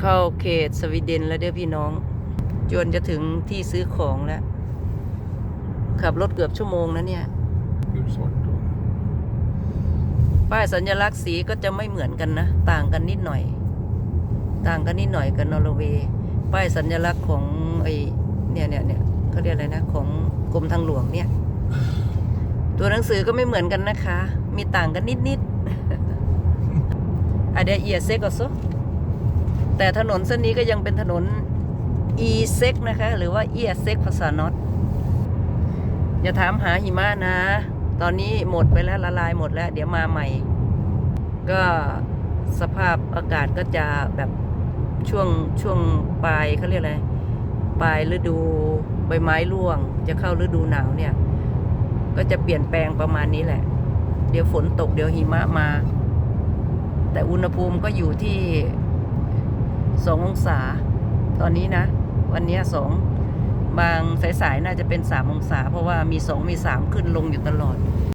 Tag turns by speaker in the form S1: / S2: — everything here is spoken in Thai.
S1: เข้าเขตสวีเดนแล้วเด้อพี่น้อง จนจะถึงที่ซื้อของแล้ว ขับรถเกือบชั่วโมงนะเนี่ย ป้ายสัญลักษณ์สีก็จะไม่เหมือนกันนะ ต่างกันนิดหน่อย ต่างกันนิดหน่อยกับนอร์เวย์ ป้ายสัญลักษณ์ของไอเนี่ยเนี่ยเนี่ยเขาเรียกอะไรนะ ของกรมทางหลวงเนี่ย ตัวหนังสือก็ไม่เหมือนกันนะคะ มีต่างกันนิดนิดอะเดียเอียเซก็ซ แต่ถนนเส้นนี้ก็ยังเป็นถนนอีเซกนะคะ หรือว่าเอียเซกภาษานอตอย่าถามหาหิมะนะ ตอนนี้หมดไปแล้วละลายหมดแล้ว เดี๋ยวมาใหม่ ก็สภาพอากาศก็จะแบบช่วงช่วงปลายเขาเรียกอะไรปลายฤดูใบไม้ร่วง จะเข้าฤดูหนาวเนี่ย ก็จะเปลี่ยนแปลงประมาณนี้แหละ เดี๋ยวฝนตกเดี๋ยวหิมะมา แต่อุณหภูมิก็อยู่ที่ สององศา ตอนนี้นะ วันนี้สองบางสายๆน่าจะเป็นสามองศา เพราะว่ามีสองมีสามขึ้นลงอยู่ตลอด